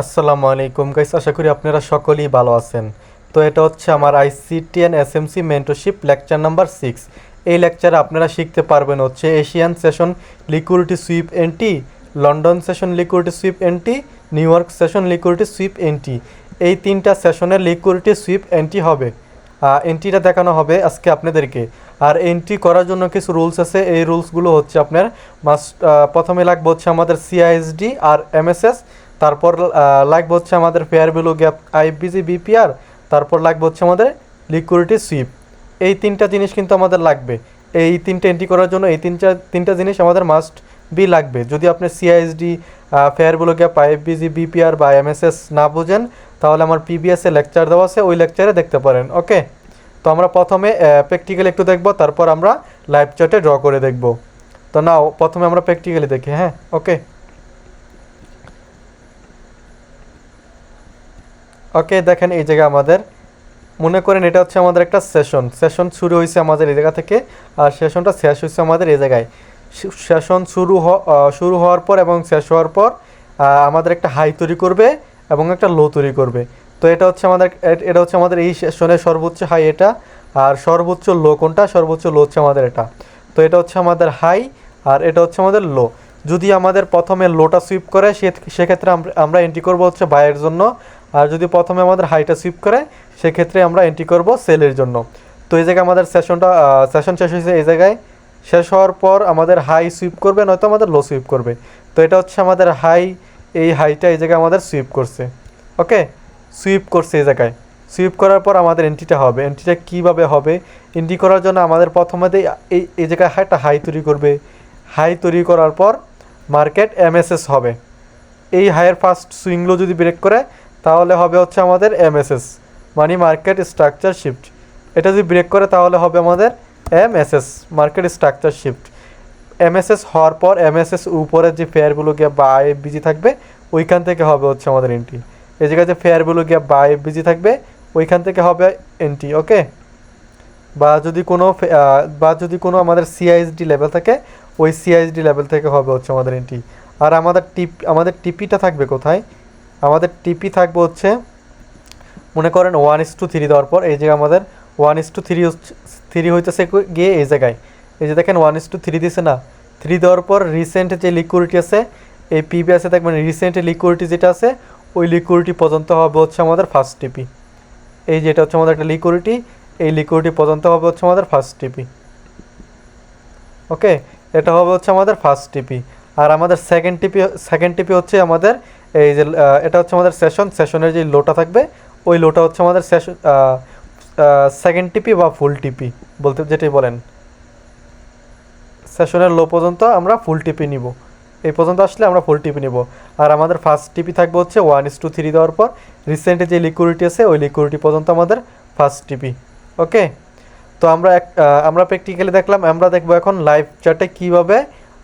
আসসালামু আলাইকুম। গাইস আশা করি আপনারা সকলেই ভালো আছেন। তো এটা হচ্ছে আমার ICT ICT and SMC mentorship lecture number six এই লেকচারে আপনারা শিখতে পারবেন হচ্ছে Asian session liquidity sweep entry London session liquidity sweep entry New York session liquidity sweep entry এই তিনটা সেশনের লিকুইডিটি সুইপ এনটি হবে। এন্ট্রিটা দেখানো হবে আজকে আপনাদেরকে। আর এন্ট্রি করার জন্য কিছু রুলস আছে। এই রুলসগুলো হচ্ছে আপনার মাস্ট প্রথমে লাগবে হচ্ছে আমাদের সিআইএসডি আর এমএসএস তারপর লাগবে হচ্ছে আমাদের fair value gap IBG BPR তারপর লাগবে হচ্ছে আমাদের লিকুইডিটি সুইপ এই তিনটা জিনিস কিন্তু আমাদের লাগবে। এই তিনটা এন্ট্রি করার জন্য এই তিনটা তিনটা জিনিস আমাদের মাস্ট বি লাগবে। যদি আপনি CISD fair value gap IBG BPR বা এমএসএস না বোঝেন, তাহলে আমার পিবিএসে লেকচার দেওয়া আছে, ওই লেকচারে দেখতে পারেন ওকে তো আমরা প্রথমে প্র্যাকটিক্যাল একটু দেখব, তারপর আমরা লাইভ চ্যাটে ড্র করে দেখব। তো নাও, প্রথমে আমরা প্র্যাকটিক্যালি দেখি হ্যাঁ ওকে ওকে দেখেন এই জায়গা আমাদের। মনে করেন এটা হচ্ছে আমাদের একটা সেশন সেশন শুরু হয়েছে আমাদের এই জায়গা থেকে, আর সেশনটা শেষ হয়েছে আমাদের এই জায়গায়। সেশন শুরু শুরু হওয়ার পর এবং শেষ হওয়ার পর আমাদের একটা হাই তৈরি করবে এবং একটা লো তৈরি করবে। তো এটা হচ্ছে আমাদের এটা হচ্ছে আমাদের এই সেশনের সর্বোচ্চ হাই এটা, আর সর্বোচ্চ লো কোনটা? সর্বোচ্চ লো হচ্ছে আমাদের এটা। তো এটা হচ্ছে আমাদের হাই আর এটা হচ্ছে আমাদের লো যদি আমাদের প্রথমে লোটা সুইপ করে, সে- সেক্ষেত্রে আমরা এন্ট্রি করব হচ্ছে বাইয়ের জন্য। আর যদি প্রথমে আমাদের হাইটা সুইপ করে, সেক্ষেত্রে আমরা এন্ট্রি করব সেলের জন্য। তো এই জায়গায় আমাদের সেশনটা সেশন শেষ হয়েছে এই জায়গায়। শেষ হওয়ার পর আমাদের হাই সুইপ করবে, নয়তো আমাদের লো সুইপ করবে। তো এটা হচ্ছে আমাদের হাই এই হাইটা এই জায়গায় আমাদের সুইপ করছে। ওকে সুইপ করছে এই জায়গায়। সুইপ করার পর আমাদের এন্ট্রিটা হবে। এন্ট্রিটা কীভাবে হবে? এন্ট্রি করার জন্য আমাদের প্রথমেতেই এই এই জায়গায় একটা হাই তৈরি করবে। হাই তৈরি করার পর মার্কেট এমএসএস হবে। এই হাইয়ের ফার্স্ট সুইংগুলো যদি ব্রেক করে তাহলে হবে হচ্ছে আমাদের MSS money market structure shift এটা যদি ব্রেক করে তাহলে হবে আমাদের MSS market structure shift MSS হওয়ার পর এমএসএস উপরে যে ফেয়ারগুলো গিয়ে বা বিজি থাকবে, ওইখান থেকে হবে হচ্ছে আমাদের এন্ট্রি এই জায়গায় যে ফেয়ারগুলো গিয়ে বা বিজি থাকবে, ওইখান থেকে হবে এন্ট্রি ওকে বা যদি কোনো বা যদি কোনো আমাদের সিআইএসডি লেভেল থাকে, ওই সিআইএসডি লেভেল থেকে হবে হচ্ছে আমাদের এন্ট্রি আর আমাদের টিপ আমাদের টিপিটা থাকবে কোথায়? আমাদের টিপি থাকবে হচ্ছে, মনে করেন ওয়ান ইস টু থ্রি দেওয়ার পর, এই জায়গায় আমাদের one is to three three হইতেছে গিয়ে এই জায়গায়। এই যে দেখেন ওয়ান ইস টু থ্রি দিছে না। থ্রি দেওয়ার পর রিসেন্ট যে লিকুইডিটি আছে, এই পিবিএসে দেখবেন রিসেন্ট লিকুইডিটি যেটা আছে, ওই লিকুইডিটি পর্যন্ত হবে হচ্ছে আমাদের ফার্স্ট টিপি এই যেটা হচ্ছে আমাদের একটা লিকুইডিটি এই লিকুইডিটি পর্যন্ত হবে হচ্ছে আমাদের ফার্স্ট টিপি ওকে এটা হবে হচ্ছে আমাদের ফার্স্ট টিপি আর আমাদের সেকেন্ড টিপি সেকেন্ড টিপি হচ্ছে আমাদের এই যে এটা হচ্ছে আমাদের সেশন সেশনের যে লোটা থাকবে, ওই লোটা হচ্ছে আমাদের সেশন সেকেন্ড টিপি বা ফুল টিপি বলতে যেটাই বলেন। সেশনের লো পর্যন্ত আমরা ফুল টিপি নিব। এই পর্যন্ত আসলে আমরা ফুল টিপি নিব। আর আমাদের ফার্স্ট টিপি থাকবে হচ্ছে ওয়ান ইস টু থ্রি দেওয়ার পর রিসেন্টলি যে লিকুইডিটি আছে, ওই লিকুইডিটি পর্যন্ত আমাদের ফার্স্ট টিপি ওকে তো আমরা এক আমরা প্র্যাকটিক্যালি দেখলাম, আমরা দেখব এখন লাইভ চ্যাটে কীভাবে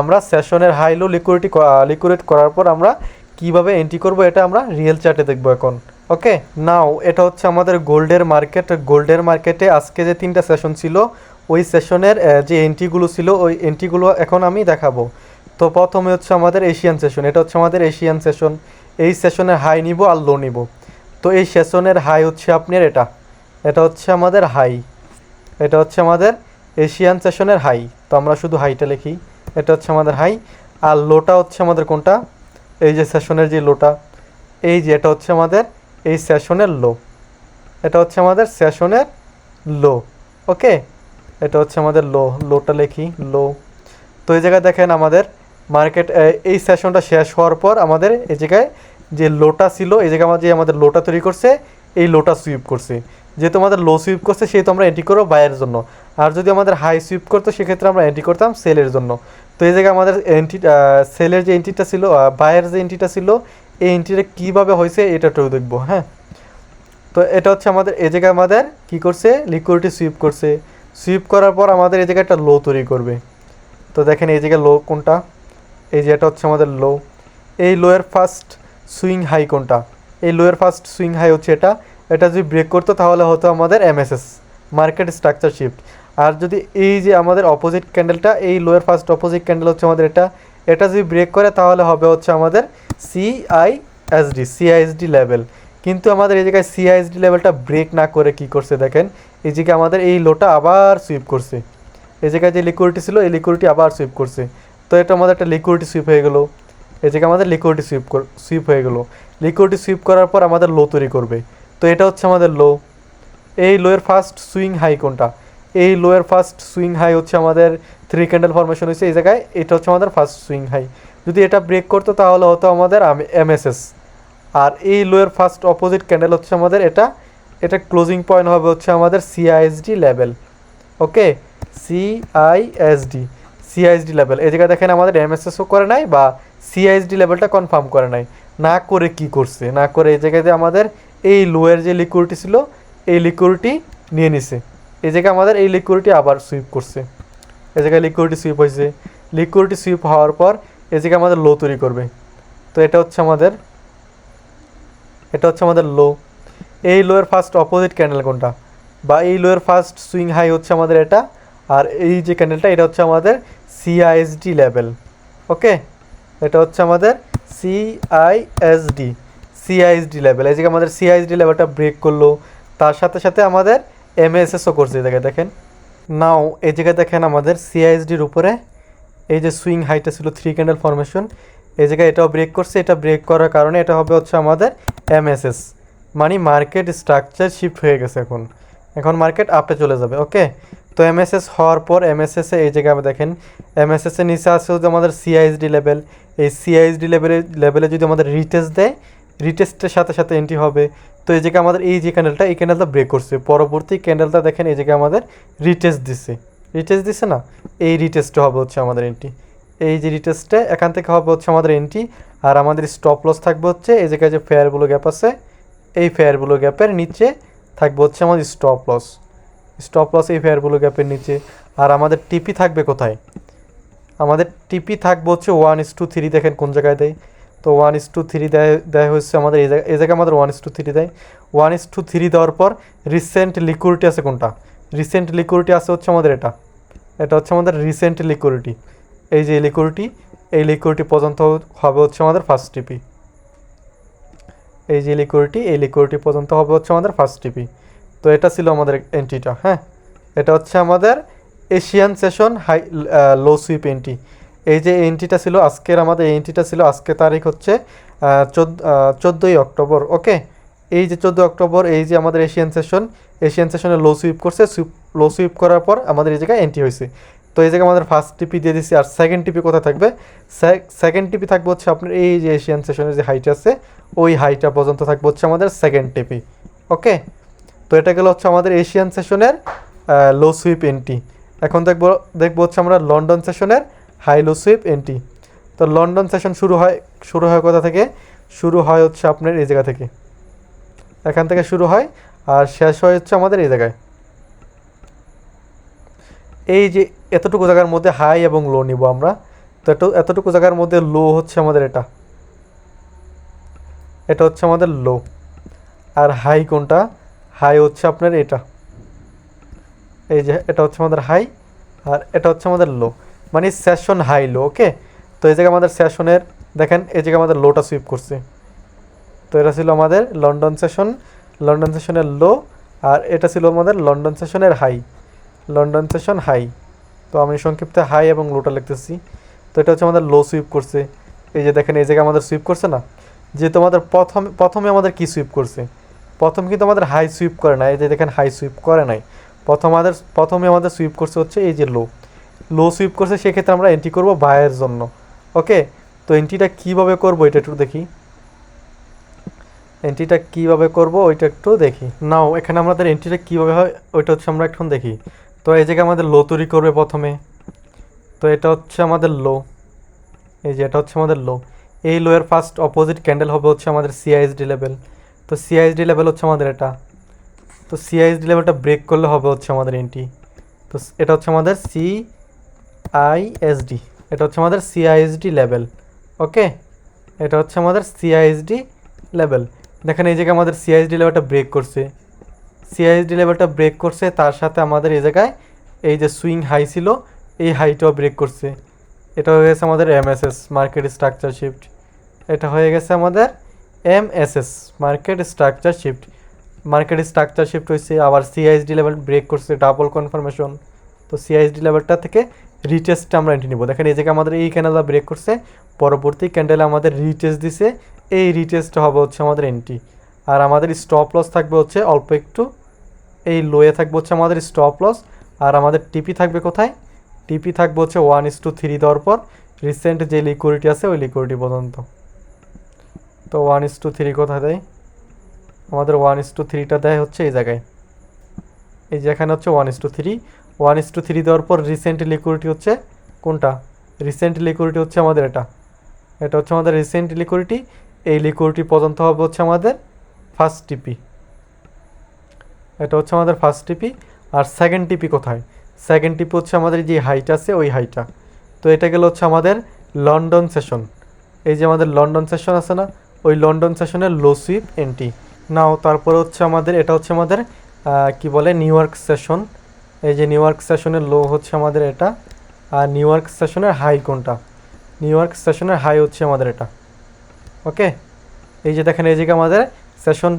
আমরা সেশনের হাই লো লিকুইডিটি লিকুইড করার পর আমরা কীভাবে এন্ট্রি করব এটা আমরা রিয়েল চার্টে দেখব এখন। ওকে নাও এটা হচ্ছে আমাদের গোল্ডের মার্কেট গোল্ডের মার্কেটে আজকে যে তিনটা সেশন ছিল, ওই সেশনের যে এন্ট্রিগুলো ছিল, ওই এন্ট্রিগুলো এখন আমি দেখাবো। তো প্রথমে হচ্ছে আমাদের এশিয়ান সেশন এটা হচ্ছে আমাদের এশিয়ান সেশন এই সেশনের হাই নিব আর লো নিব। তো এই সেশনের হাই হচ্ছে আপনার এটা। এটা হচ্ছে আমাদের হাই এটা হচ্ছে আমাদের এশিয়ান সেশনের হাই তো আমরা শুধু হাইটা লিখি। এটা হচ্ছে আমাদের হাই আর লোটা হচ্ছে আমাদের কোনটা? এই যে সেশনের যে লোটা এই যে এটা হচ্ছে আমাদের এই সেশনের লো এটা হচ্ছে আমাদের সেশনের লো ওকে এটা হচ্ছে আমাদের লো লোটা লেখি লো তো এই জায়গায় দেখেন আমাদের মার্কেট এই সেশনটা শেষ হওয়ার পর আমাদের এই জায়গায় যে লোটা ছিল, এই জায়গায় আমাদের যে আমাদের লোটা তৈরি করছে, এই লোটা সুইপ করছে। যেহেতু আমাদের লো সুইপ করছে, সেহেতু আমরা এন্ট্রি করব বায়ের জন্য। আর যদি আমাদের হাই সুইপ করতো, সেক্ষেত্রে আমরা এন্ট্রি করতাম সেলের জন্য। তো এই জায়গায় আমাদের এন্ট্রি সেলের যে এন্ট্রিটা ছিল বায়ের যে এন্ট্রিটা ছিল, এই এন্ট্রিটা কীভাবে হয়েছে এটাটাও দেখব হ্যাঁ? তো এটা হচ্ছে আমাদের, এই জায়গায় আমাদের কি করছে? লিকুইডিটি সুইপ করছে। সুইপ করার পর আমাদের এই জায়গায় একটা লো তৈরি করবে। তো দেখেন এই জায়গায় লো কোনটা? এই যে এটা হচ্ছে আমাদের লো এই লোয়ের ফার্স্ট সুইং হাই কোনটা? এই লোয়ের ফার্স্ট সুইং হাই হচ্ছে এটা। এটা যদি ব্রেক করতো তাহলে হতো আমাদের এমএসএস মার্কেট স্ট্রাকচার শিফট আর যদি এই যে আমাদের অপোজিট ক্যান্ডেলটা এই লোয়ের ফার্স্ট অপোজিট ক্যান্ডেল হচ্ছে আমাদের এটা এটা যদি ব্রেক করে তাহলে হবে হচ্ছে আমাদের সিআই এসডি সিআইএসডি লেভেল কিন্তু আমাদের এই জায়গায় সিআইএসডি লেভেলটা ব্রেক না করে কি করছে দেখেন, এই জায়গায় আমাদের এই লোটা আবার সুইপ করছে। এই জায়গায় যে লিকুইডিটি ছিল, এই লিকুইডিটি আবার সুইপ করছে। তো এটা আমাদের একটা লিকুইডিটি সুইপ হয়ে গেলো। এই জায়গায় আমাদের লিকুইডিটি সুইপ সুইপ হয়ে গেলো। লিকুইডিটি সুইপ করার পর আমাদের লো তৈরি করবে। তো এটা হচ্ছে আমাদের লো এই লোয়ের ফার্স্ট সুইং হাই কোনটা? এই লোয়ের ফার্স্ট সুইং হাই হচ্ছে আমাদের থ্রি ক্যান্ডেল ফরমেশন হয়েছে, এই জায়গায় এটা হচ্ছে আমাদের ফার্স্ট সুইং হাই যদি এটা ব্রেক করতো তাহলে হতো আমাদের এমএসএস আর এই লোয়ের ফার্স্ট অপোজিট ক্যান্ডেল হচ্ছে আমাদের এটা এটা ক্লোজিং পয়েন্ট হবে হচ্ছে আমাদের CISD level okay CISD CISD level এই জায়গায় দেখেন আমাদের এমএসএসও করে নাই বা সিআইএসডি লেভেলটা কনফার্ম করে নাই। না করে কি করছে? না করে এই জায়গাতে আমাদের এই লোয়ের যে লিকুইডিটি ছিল, এই লিকুইডিটি নিয়ে নিছে। এই জায়গায় আমাদের এই লিকুইডিটি আবার সুইপ করছে। এই জায়গায় লিকুইডিটি সুইপ হয়েছে। লিকুইডিটি সুইপ হওয়ার পর এই জায়গায় আমাদের লো তৈরি করবে। তো এটা হচ্ছে আমাদের, এটা হচ্ছে আমাদের লো এই লোয়ের ফার্স্ট অপোজিট ক্যান্ডেল কোনটা? বা এই লোয়ের ফার্স্ট সুইং হাই হচ্ছে আমাদের এটা, আর এই যে ক্যান্ডেলটা এটা হচ্ছে আমাদের সিআইএসডি লেভেল ওকে এটা হচ্ছে আমাদের সিআইএসডি সিআইএসডি লেভেল এই জায়গায় আমাদের সিআইএসডি লেভেলটা ব্রেক করল। তার সাথে সাথে আমাদের এমএসএসও করছে এই জায়গায়, দেখেন। নাও এই জায়গায় দেখেন আমাদের সিআইএসডির উপরে এই যে সুইং হাইটা ছিল থ্রি ক্যান্ডেল ফরমেশন এই জায়গায় এটাও ব্রেক করছে। এটা ব্রেক করার কারণে এটা হবে হচ্ছে আমাদের এমএসএস মানে মার্কেট স্ট্রাকচার শিফট হয়ে গেছে এখন। এখন মার্কেট আপে চলে যাবে ওকে তো এমএসএস হওয়ার পর এমএসএস এই জায়গায় দেখেন এমএসএস এর নিচে আছে আমাদের সিআইএসডি লেভেল এই সিআইএসডি লেভেলে লেভেলে যদি আমাদের রিটেস্ট দেয় রিটেস্টের সাথে সাথে এন্ট্রি হবে। তো এই জায়গায় আমাদের এই যে ক্যান্ডেলটা এই ক্যান্ডেলটা ব্রেক করছে। পরবর্তী ক্যান্ডেলটা দেখেন, এই জায়গায় আমাদের রিটেস্ট দিচ্ছে রিটেস্ট দিচ্ছে না? এই রিটেস্টটা হবে হচ্ছে আমাদের এন্ট্রি এই যে রিটেস্টে এখান থেকে হবে হচ্ছে আমাদের এন্ট্রি আর আমাদের স্টপ লস থাকবে হচ্ছে, এই জায়গায় যে ফেয়ারগুলো গ্যাপ আছে, এই ফেয়ারগুলো গ্যাপের নিচে থাকবে হচ্ছে আমাদের স্টপ লস স্টপ লস এই ফেয়ারগুলো গ্যাপের নিচে। আর আমাদের টিপি থাকবে কোথায়? আমাদের টিপি থাকবে হচ্ছে ওয়ান ইস টু থ্রি দেখেন কোন জায়গায় দেয়। তো ওয়ান ইস টু থ্রি দেয় দেয় হচ্ছে আমাদের, এই জায়গায় এই জায়গায় আমাদের ওয়ান ইস টু থ্রি দেয়। ওয়ান ইস টু থ্রি দেওয়ার পর রিসেন্ট লিকুইডিটি আছে কোনটা? রিসেন্ট লিকুইডিটি আছে হচ্ছে আমাদের এটা। এটা হচ্ছে আমাদের রিসেন্ট লিকুইডিটি এই যে লিকুইডিটি এই লিকুইডিটি পর্যন্ত হবে হচ্ছে আমাদের ফার্স্ট টিপি এই যে লিকুইডিটি এই লিকুইডিটি পর্যন্ত হবে হচ্ছে আমাদের ফার্স্ট টিপি তো এটা ছিল আমাদের এন্ট্রিটা হ্যাঁ? এটা হচ্ছে আমাদের Asian session high low sweep entry এই যে এন্ট্রিটা ছিল, আজকের আমাদের এই এন্ট্রিটা ছিল, আজকে তারিখ হচ্ছে চোদ্দোই অক্টোবর, ওকে? এই যে চোদ্দ অক্টোবর, এই যে আমাদের এশিয়ান সেশন এশিয়ান সেশনে লো সুইপ করছে সুইপ লো সুইপ করার পর আমাদের এই জায়গায় এন্ট্রি হয়েছে। তো এই জায়গায় আমাদের ফার্স্ট টিপি দিয়ে দিচ্ছি আর সেকেন্ড টিপি কোথায় থাকবে? সেকেন্ড টিপি থাকবে হচ্ছে আপনার এই যে এশিয়ান সেশনের যে হাইট আছে, ওই হাইটা পর্যন্ত থাকবে হচ্ছে আমাদের সেকেন্ড টিপি ওকে? তো এটা গেলো হচ্ছে আমাদের এশিয়ান সেশনের লো সুইপ এন্ট্রি এখন দেখব দেখব হচ্ছে আমরা লন্ডন সেশনের হাই লো সুইপ এন্ট্রি তো লন্ডন সেশন শুরু হয় শুরু হয় কোথা থেকে? শুরু হয় হচ্ছে আপনার এই জায়গা থেকে। এখান থেকে শুরু হয় আর শেষ হয় হচ্ছে আমাদের এই জায়গায়। এই যে এতটুকু জায়গার মধ্যে হাই এবং লো নিব আমরা। তো এত, এতটুকু জায়গার মধ্যে লো হচ্ছে আমাদের এটা। এটা হচ্ছে আমাদের লো। আর হাই কোনটা? হাই হচ্ছে আপনার এটা। এই যে এটা হচ্ছে আমাদের হাই আর এটা হচ্ছে আমাদের লো। মানে সেশন হাই লো ওকে তো এই জায়গায় আমাদের সেশনের দেখেন, এই জায়গায় আমাদের লোটা সুইপ করছে। তো এটা ছিল আমাদের লন্ডন সেশন লন্ডন সেশনের লো আর এটা ছিল আমাদের লন্ডন সেশনের হাই লন্ডন সেশন হাই তো আমি সংক্ষিপ্তে হাই এবং লোটা লিখতেছি। তো এটা হচ্ছে আমাদের লো সুইপ করছে। এই যে দেখেন, এই জায়গায় আমাদের সুইপ করছে না? যে তোমাদের প্রথম, প্রথমে আমাদের কি সুইপ করছে? প্রথম কিন্তু আমাদের হাই সুইপ করে না এই যে দেখেন হাই সুইপ করে নাই। প্রথম আমাদের, প্রথমে আমাদের সুইপ করছে হচ্ছে এই যে লো লো সুইপ করছে, সেক্ষেত্রে আমরা এন্ট্রি করব বায়ের জন্য। ওকে তো এন্ট্রিটা কীভাবে করব এটা একটু দেখি। এন্ট্রিটা কীভাবে করব ওইটা একটু দেখি। নাও এখানে আমাদের এন্ট্রিটা কীভাবে হয় ওইটা হচ্ছে আমরা এখন দেখি। তো এই জায়গায় আমাদের লো তৈরি করবে প্রথমে। তো এটা হচ্ছে আমাদের লো এই যে এটা হচ্ছে আমাদের লো এই লোয়ের ফার্স্ট অপোজিট ক্যান্ডেল হবে হচ্ছে আমাদের সিআইএসডি লেভেল তো সিআইএসডি লেভেল হচ্ছে আমাদের এটা। তো সিআইএসডি লেভেলটা ব্রেক করলে হবে হচ্ছে আমাদের এন্ট্রি তো এটা হচ্ছে আমাদের সি আইএসডি এটা হচ্ছে আমাদের সিআইএসডি লেভেল ওকে এটা হচ্ছে আমাদের সিআইএসডি লেভেল দেখেন এই জায়গায় আমাদের সিআইএসডি লেভেলটা ব্রেক করছে। সিআইএসডি লেভেলটা ব্রেক করছে, তার সাথে আমাদের এই জায়গায় এই যে সুইং হাই ছিল, এই হাইটাও ব্রেক করছে। এটা হয়ে গেছে আমাদের এমএসএস মার্কেট স্ট্রাকচার শিফট এটা হয়ে গেছে আমাদের M S S market structure shift market structure shift হয়েছে আবার সিআইএসডি লেভেল ব্রেক করছে ডাবল কনফার্মেশন তো সিআইএসডি লেভেলটা থেকে রিটেস্টটা আমরা এন্ট্রি নিব। দেখেন এই জায়গায় আমাদের এই ক্যান্ডেলটা ব্রেক করছে, পরবর্তী ক্যান্ডেলে আমাদের রিটেস্ট দিছে, এই রিটেস্টটা হবে হচ্ছে আমাদের এন্ট্রি আর আমাদের স্টপ লস থাকবে হচ্ছে অল্প একটু, এই লোয়ে থাকবে হচ্ছে আমাদের স্টপ লস আর আমাদের টিপি থাকবে কোথায়? টিপি থাকবে হচ্ছে ওয়ান ইস টু থ্রি দেওয়ার পর রিসেন্ট যে লিকুইডিটি আছে ওই লিকুইডিটি পর্যন্ত। তো ওয়ান ইস টু থ্রি কোথায় দেয়? আমাদের ওয়ান ইস টু থ্রিটা দেয় হচ্ছে এই জায়গায়। এই যে এখানে হচ্ছে one is to three one is to three দেওয়ার পর রিসেন্ট লিকুইডিটি হচ্ছে কোনটা? রিসেন্ট লিকুইডিটি হচ্ছে আমাদের এটা। এটা হচ্ছে আমাদের রিসেন্ট লিকুইডিটি এই লিকুইডিটি পর্যন্ত হবে হচ্ছে আমাদের ফার্স্ট টিপি এটা হচ্ছে আমাদের ফার্স্ট টিপি আর সেকেন্ড টিপি কোথায়? সেকেন্ড টিপি হচ্ছে আমাদের যে হাইট আছে, ওই হাইটা তো এটা গেল হচ্ছে আমাদের লন্ডন সেশন এই যে আমাদের লন্ডন সেশন আছে না, ওই লন্ডন সেশনের লো সুইপ এন্টি নাও তারপরে হচ্ছে আমাদের, এটা হচ্ছে আমাদের কি বলে নিউ ইয়র্ক সেশন এই যে নিউ ইয়র্ক সেশনের লো হচ্ছে আমাদের এটা, আর নিউ ইয়র্ক সেশনের হাই কোনটা? নিউ ইয়র্ক সেশনের হাই হচ্ছে আমাদের এটা। ওকে এই যে দেখেন, এই জায়গায় আমাদের সেশন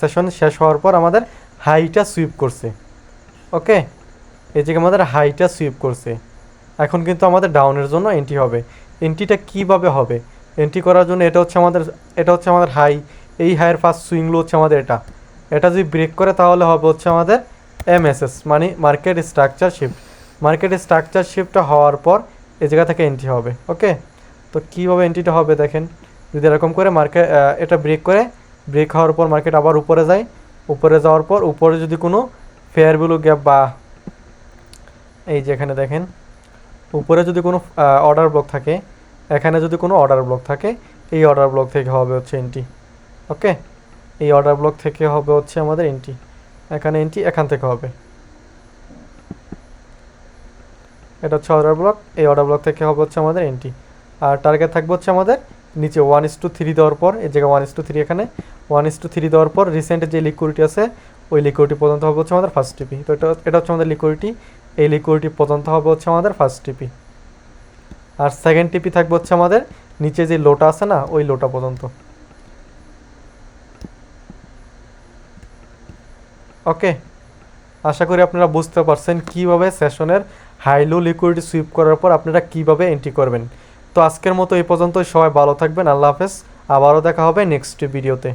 সেশন শেষ হওয়ার পর আমাদের হাইটা সুইপ করছে। ওকে এই জায়গায় আমাদের হাইটা সুইপ করছে। এখন কিন্তু আমাদের ডাউনের জন্য এন্ট্রি হবে। এন্ট্রিটা কীভাবে হবে? এন্ট্রি করার জন্য এটা হচ্ছে আমাদের, এটা হচ্ছে আমাদের হাই এই হাইয়ের ফার্স্ট সুইংগুলো হচ্ছে আমাদের এটা। এটা যদি ব্রেক করে তাহলে হবে হচ্ছে আমাদের এমএসএস মানে market structure shift market structure শিফটটা হওয়ার পর এই জায়গা থেকে এন্ট্রি হবে ওকে তো কীভাবে এন্ট্রিটা হবে দেখেন? যদি এরকম করে মার্কেট এটা ব্রেক করে ব্রেক হওয়ার পর মার্কেট আবার উপরে যায়। উপরে যাওয়ার পর উপরে যদি কোনো ফেয়ার ভ্যালু গ্যাপ বা এই যে এখানে দেখেন, উপরে যদি কোনো অর্ডার ব্লক থাকে, এখানে যদি কোনো অর্ডার ব্লক থাকে, এই অর্ডার ব্লক থেকে হবে হচ্ছে এন্ট্রি ওকে এই অর্ডার ব্লক থেকে হবে হচ্ছে আমাদের এন্ট্রি এখানে এন্ট্রি এখান থেকে হবে। এটা হচ্ছে অর্ডার ব্লক এই অর্ডার ব্লক থেকে হবে হচ্ছে আমাদের এন্ট্রি আর টার্গেট থাকবে হচ্ছে আমাদের নিচে ওয়ান ইস টু থ্রি দেওয়ার পর, এই জায়গায় ওয়ান ইস টু থ্রি এখানে ওয়ান ইস টু থ্রি দেওয়ার পর রিসেন্ট যে লিকুইডিটি আছে, ওই লিকুইডিটি পর্যন্ত হবে হচ্ছে আমাদের ফার্স্ট টিপি তো এটা এটা হচ্ছে আমাদের লিকুইডিটি এই লিকুইডিটি পর্যন্ত হবে হচ্ছে আমাদের ফার্স্ট টিপি আর সেকেন্ড টিপি থাকবে হচ্ছে আমাদের নিচে যে লোটা আছে না, ওই লোটা পর্যন্ত। ওকে আশা করি আপনারা বুঝতে পারছেন কীভাবে সেশনের হাই লো লিকুইডিটি সুইপ করার পর আপনারা কীভাবে এন্ট্রি করবেন। তো আজকের মতো এই পর্যন্ত সবাই ভালো থাকবেন। আল্লাহ হাফেজ। আবারও দেখা হবে নেক্সট ভিডিওতে